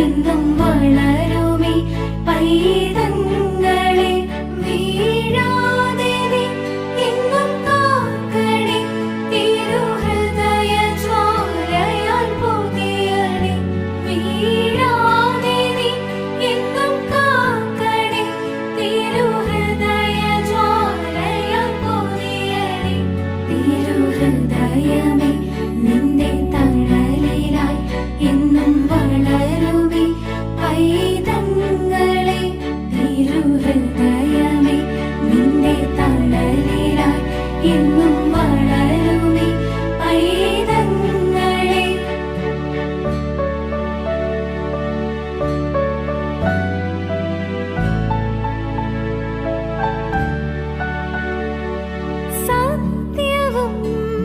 എന്നും വളരുമേ. പൈതങ്ങളെ വീഴാതെ എന്നും തിരുഹൃദയ ജ്വാലയാൽ പുതിയണേ. വീഴാതെ എന്നും കാക്കണേ തിരുഹൃദയ ജ്വാലയാൽ പുതിയണേ. വളരുവി പൈതങ്ങളെ തിരുഹൃദയമേ എന്നും വളരും